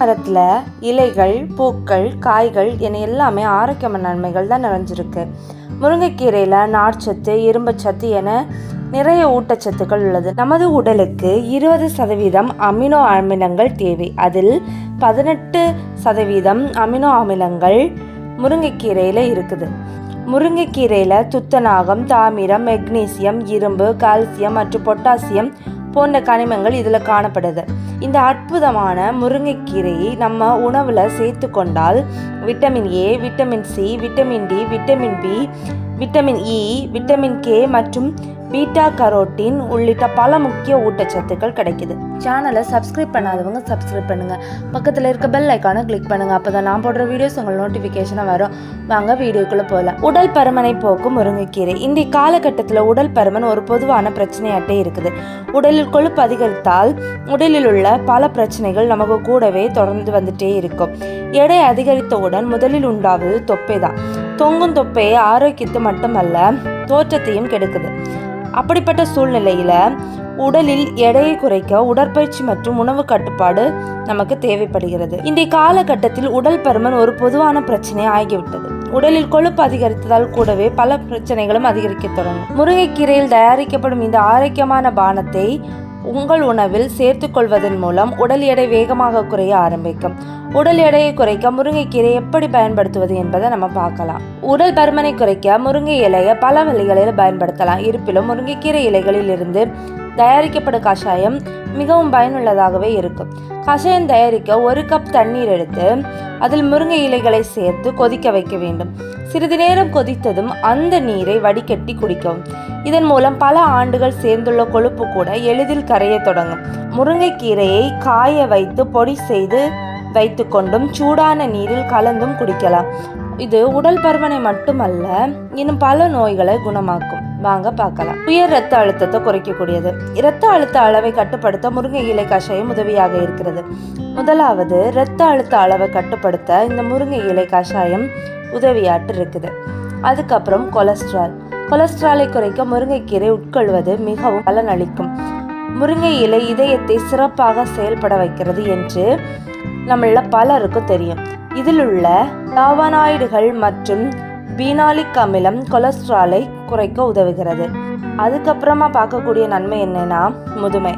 மரத்தில் இலைகள் பூக்கள் காய்கள் என எல்லாமே ஆரோக்கியமான நன்மைகள் தான் நிறைஞ்சிருக்கு. முருங்கைக்கீரையில் நார்ச்சத்து இரும்புச்சத்து என நிறைய ஊட்டச்சத்துக்கள் உள்ளது. நமது உடலுக்கு இருபது சதவீதம் அமினோ அமிலங்கள் தேவை. அதில் பதினெட்டு சதவீதம் அமினோ அமிலங்கள் முருங்கைக்கீரையில் இருக்குது. முருங்கைக்கீரையில் துத்தநாகம் தாமிரம் மெக்னீசியம் இரும்பு கால்சியம் மற்றும் பொட்டாசியம் போன்ற கனிமங்கள் இதில் காணப்படுது. இந்த அற்புதமான முருங்கைக்கீரையை நம்ம உணவில் சேர்த்து கொண்டால் vitamin A vitamin C vitamin D vitamin B vitamin E vitamin K மற்றும் பீட்டா கரோட்டின் உள்ளிட்ட பல முக்கிய ஊட்டச்சத்துக்கள் கிடைக்குது. சேனலை சப்ஸ்கிரைப் பண்ணாதவங்க சப்ஸ்கிரைப் பண்ணுங்க. பக்கத்தில் இருக்க பெல் ஐக்கானை கிளிக் பண்ணுங்க. அப்பதான் நான் போடுற வீடியோஸ் உங்களுக்கு நோட்டிஃபிகேஷனாக வரும். வாங்க வீடியோக்குள்ளே போகலாம் உடல் பருமனை போக்கும் முருங்கைக்கீரை. இன்றைய காலகட்டத்தில் உடல் பருமன் ஒரு பொதுவான பிரச்சனையாட்டே இருக்குது. உடலில் கொழுப்பு அதிகரித்தால் உடலில் உள்ள பல பிரச்சனைகள் நமக்கு கூடவே தொடர்ந்து வந்துட்டே இருக்கும். எடை அதிகரித்தவுடன் முதலில் உண்டாவது தொப்பை தான் தொங்கும் தொப்பை ஆரோக்கியத்தை மட்டுமல்ல தோற்றத்தையும் கெடுக்குது. அப்படிப்பட்ட சூழ்நிலையில் உடலில் எடையை குறைக்க உடற்பயிற்சி மற்றும் உணவு கட்டுப்பாடு நமக்கு தேவைப்படுகிறது. இன்றைய காலகட்டத்தில் உடல் பருமன் ஒரு பொதுவான பிரச்சனை ஆகிவிட்டது. உடலில் கொழுப்பு அதிகரித்ததால் கூடவே பல பிரச்சனைகளும் அதிகரிக்க தொடங்கும். முருங்கைக்கீரையில் தயாரிக்கப்படும் இந்த ஆரோக்கியமான பானத்தை உங்கள் உணவில் சேர்த்துக்கொள்வதன் மூலம் உடல் எடை வேகமாக குறைய ஆரம்பிக்கும். உடல் எடையை குறைக்க முருங்கைக்கீரை எப்படி பயன்படுத்துவது என்பதை நம்ம பார்க்கலாம். உடல் பருமனை குறைக்க முருங்கை இலையை பல வழிகளில் பயன்படுத்தலாம். இருப்பினும் முருங்கைக்கீரை இலைகளில் இருந்து தயாரிக்கப்படும் கஷாயம் மிகவும் பயனுள்ளதாகவே இருக்கும். கஷாயம் தயாரிக்க ஒரு கப் தண்ணீர் எடுத்து அதில் முருங்கை இலைகளை சேர்த்து கொதிக்க வைக்க வேண்டும். சிறிது நேரம் கொதித்ததும் அந்த நீரை வடிகட்டி குடிக்கவும் இதன் மூலம் பல ஆண்டுகள் சேர்ந்துள்ள கொழுப்பு கூட எளிதில் கரைய தொடங்கும். முருங்கைக்கீரையை காய வைத்து பொடி செய்து வைத்துக்கொண்டும் சூடான நீரில் கலந்தும் குடிக்கலாம். இது உடல் பருமனை மட்டுமல்ல இன்னும் பல நோய்களை குணமாக்கும். வாங்க பார்க்கலாம். உயர் ரத்த அழுத்தத்தை குறைக்கக்கூடியது. இரத்த அழுத்த அளவை கட்டுப்படுத்த முருங்கை இலை கஷாயம் உதவியாக இருக்கிறது. முதலாவது இரத்த அழுத்த அளவை கட்டுப்படுத்த இந்த முருங்கை இலை கஷாயம் உதவியாட்டு இருக்குது. அதுக்கப்புறம் கொலஸ்ட்ரால். கொலஸ்ட்ராலை குறைக்க முருங்கைக்கீரை உட்கொள்வது மிகவும் பலனளிக்கும். முருங்கை இலை இதயத்தை சிறப்பாக செயல்பட வைக்கிறது என்று நம்மள பலருக்கும் தெரியும். இதில் உள்ள லாவனாய்டுகள் மற்றும் பீனாலிக் அமிலம் கொலஸ்ட்ராலை குறைக்க உதவுகிறது. அதுக்கப்புறமா பார்க்கக்கூடிய நன்மை என்னன்னா முதுமை.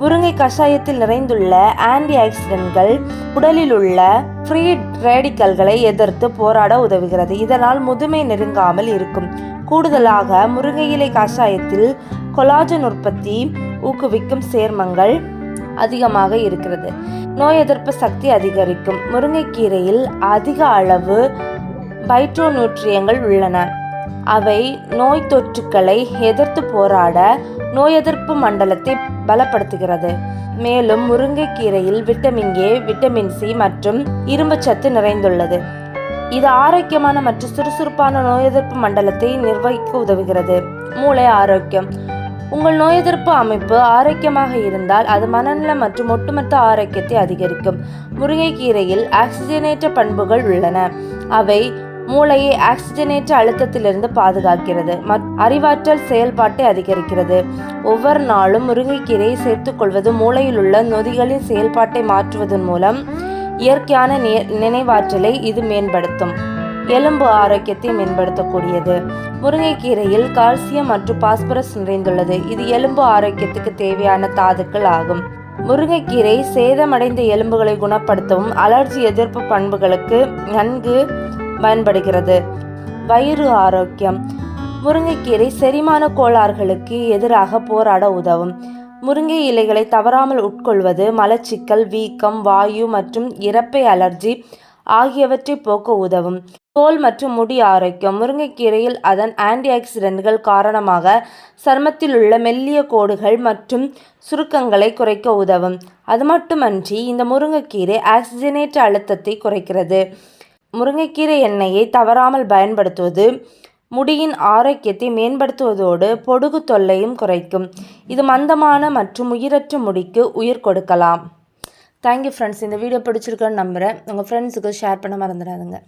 முருங்கை கஷாயத்தில் நிறைந்துள்ள ஆன்டி ஆக்சிடென்ட்கள் உடலில் உள்ள ஃப்ரீ ரேடிக்கல்களை எதிர்த்து போராட உதவுகிறது. இதனால் முதுமை நெருங்காமல் இருக்கும். கூடுதலாக முருங்கை இலை கஷாயத்தில் கொலாஜன் உற்பத்தி ஊக்குவிக்கும் சேர்மங்கள் அதிகமாக இருக்கிறது. நோய் எதிர்ப்பு சக்தி அதிகரிக்கும். முருங்கைக்கீரையில் அதிக அளவு பைட்ரோ நியூட்ரியங்கள் உள்ளன. அவை நோய் தொற்றுக்களை எதிர்த்து போராட நோய் எதிர்ப்பு மண்டலத்தை பலப்படுத்துகிறது. மேலும் முருங்கைக்கீரையில் விட்டமின் ஏ விட்டமின் சி மற்றும் இரும்புச்சத்து நிறைந்துள்ளது. இது ஆரோக்கியமான மற்றும் சுறுசுறுப்பான நோய் எதிர்ப்பு மண்டலத்தை நிர்வகிக்க உதவுகிறது. மூளை ஆரோக்கியம். உங்கள் நோய் எதிர்ப்பு அமைப்பு ஆரோக்கியமாக இருந்தால் அது மனநல மற்றும் ஒட்டுமொத்த ஆரோக்கியத்தை அதிகரிக்கும். முருங்கைக்கீரையில் ஆக்சிஜனேற்ற பண்புகள் உள்ளன. அவை மூளையை ஆக்சிஜனேற்ற அழுத்தத்திலிருந்து பாதுகாக்கிறது. அறிவாற்றல் செயல்பாட்டை அதிகரிக்கிறது. ஒவ்வொரு நாளும் முருங்கைக்கீரையை சேர்த்துக்கொள்வது மூளையில் உள்ள நொதிகளின் செயல்பாட்டை மாற்றுவதன் மூலம் இயற்கையான நினைவாற்றலை இது மேம்படுத்தும். எலும்பு ஆரோக்கியத்தை மேம்படுத்தக்கூடியது. முருங்கைக்கீரையில் கால்சியம் மற்றும் பாஸ்பரஸ் நிறைந்துள்ளது. இது எலும்பு ஆரோக்கியத்துக்கு தேவையான தாதுக்கள் ஆகும். முருங்கைக்கீரை சேதமடைந்த எலும்புகளை குணப்படுத்தவும் அலர்ஜி எதிர்ப்பு பண்புகளுக்கு நன்கு பயன்படுகிறது. வயிறு ஆரோக்கியம். முருங்கைக்கீரை செரிமான கோளாறுகளுக்கு எதிராக போராட உதவும். முருங்கை இலைகளை தவறாமல் உட்கொள்வது மலச்சிக்கல் வீக்கம் வாயு மற்றும் இறப்பை அலர்ஜி ஆகியவற்றை போக்க உதவும். தோல் மற்றும் முடி ஆரோக்கியம். முருங்கைக்கீரையில் அதன் ஆன்டி ஆக்சிடென்ட்கள் காரணமாக சர்மத்தில் உள்ள மெல்லிய கோடுகள் மற்றும் சுருக்கங்களை குறைக்க உதவும். அது மட்டுமன்றி இந்த முருங்கைக்கீரை ஆக்சிஜனேற்ற அழுத்தத்தை குறைக்கிறது. முருங்கைக்கீரை எண்ணெயை தவறாமல் பயன்படுத்துவது முடியின் ஆரோக்கியத்தை மேம்படுத்துவதோடு பொடுகு தொல்லையும் குறைக்கும். இது மந்தமான மற்றும் உயிரற்ற முடிக்கு உயிர் கொடுக்கலாம். தேங்க்யூ ஃப்ரெண்ட்ஸ் இந்த வீடியோ பிடிச்சிருக்குன்னு நம்புகிறேன் உங்கள் ஃப்ரெண்ட்ஸுக்கு ஷேர் பண்ண மறந்துடாதுங்க.